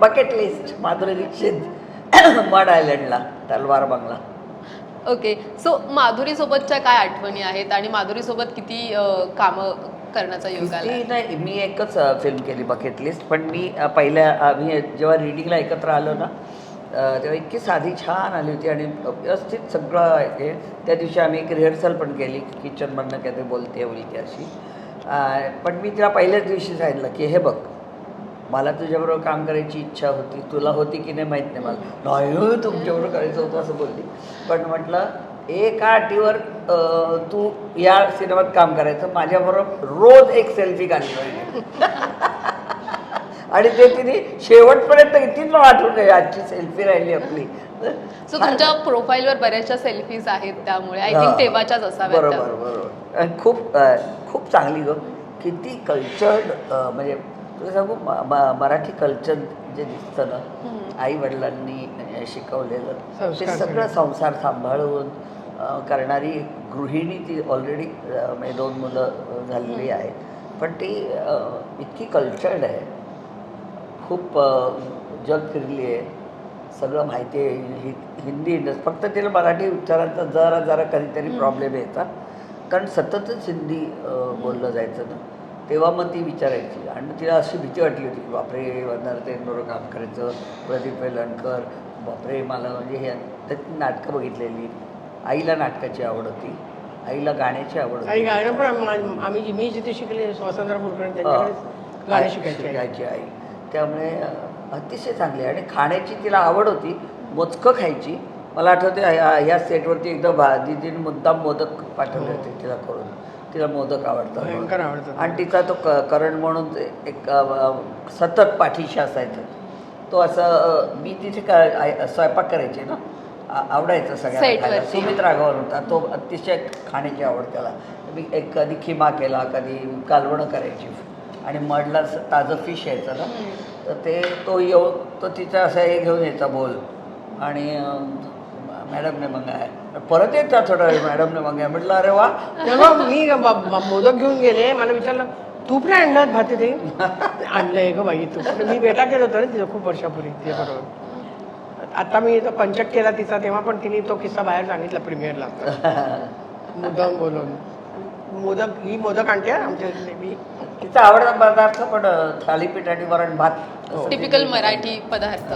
Bucket list Madhuri Dikshit mud आयलंडला तलवार बंगला. ओके सो माधुरी सोबतच्या काय आठवणी आहेत आणि माधुरी सोबत किती कामं करण्याचा योग आला? नाही मी एकच फिल्म केली बकेट लिस्ट पण मी पहिल्या आम्ही जेव्हा रिडिंगला एकत्र आलो ना तेव्हा इतकी साधी छान आली होती आणि व्यवस्थित सगळं हे त्या दिवशी आम्ही एक रिहर्सल पण केली किचनमधनं काहीतरी बोलते बोलते अशी. पण मी तिला पहिल्याच दिवशी सांगितलं की हे बघ मला तुझ्याबरोबर काम करायची इच्छा होती. तुला होती की नाही माहीत नाही मला. नाही हो, तुमच्याबरोबर करायचं होतं असं बोलली. पण म्हटलं एका अटीवर अं, तू या सिनेमात काम करायचं. माझ्याबरोबर रोज एक सेल्फी काढली पाहिजे. आणि ते तिने शेवटपर्यंत किती मला आठवण आहे आजची सेल्फी राहिली आपली. सो तुमच्या प्रोफाईलवर बऱ्याचशा सेल्फीज आहेत त्यामुळे. I think. तेव्हाच्याच असाव्यात त्या. बरोबर बरोबर. खूप खूप चांगली ग. किती कल्चर्ड म्हणजे तुला सांगू मराठी कल्चर जे दिसतं ना. आई वडिलांनी शिकवलेलं ते सगळं. संसार सांभाळून करणारी गृहिणी ती ऑलरेडी म्हणजे दोन मुलं झालेली आहेत. पण ती इतकी कल्चर्ड आहे. खूप जग फिरली आहे. सगळं माहिती आहे. हि हिंदी इंडस्ट फक्त तिला मराठी उच्चारांचा जरा जरा कधीतरी प्रॉब्लेम यायचा कारण सततच हिंदी बोललं जायचं ना. तेव्हा मग ती विचारायची. आणि तिला अशी भीती वाटली होती की बापरे वंदर तेंडोरं काम करायचं प्रदीप वेलणकर बापरे मला म्हणजे हे तर ती नाटकं बघितलेली. आईला नाटकाची आवड होती. आईला गाण्याची आवड होती. गाणं पण आम- आम्ही मी जिथे शिकले वसंतराव कुलकर्णी गाणे शिकायचे आई. त्यामुळे अतिशय चांगली. आणि खाण्याची तिला आवड होती. मोजकं खायची. मला आठवते ह्या ह्या सेटवरती एकदा भा दिदीने मुद्दाम मोदक पाठवले होते तिला करून. तिला मोदक आवडतात. भयंकर आवडतात. आणि तिचा तो क करण म्हणून एक सतत पाठीशी असायचा. तो असं मी तिथे का आय- स्वयंपाक करायचे ना आवडायचं सगळ्यांना. सुमित राघवन होता. तो अतिशय खाण्याची आवड त्याला. मी एक कधी खिमा केला कधी कालवणं करायची. आणि मडला ताजं फिश यायचं ना तर ते तो येऊ तो तिचा असा हे घेऊन यायचा बोल आणि मॅडमने मंगाय. परत येत थोडा वेळ मॅडमने मंगाय. म्हटलं अरे वा. तेव्हा मी ब- ब- मोदक घेऊन गेले. मला विचारलं तूप नाही आणलं भाती ते? आणलंय ग बाई तूप मी बेटा केलं होतं ना तिथं खूप वर्षापूर्वी. तिच्या बरोबर. आता मी तो पंचक केला तिचा तेव्हा पण तिने तो किस्सा बाहेर सांगितला प्रीमियरला. मुद्दाम बोलून. मोदक ही मोदक आणते हा आमच्या नेहमी तिचा आवडता पदार्थ पण अं, थालीपीठ आणि वरण भात. टिपिकल मराठी पदार्थ.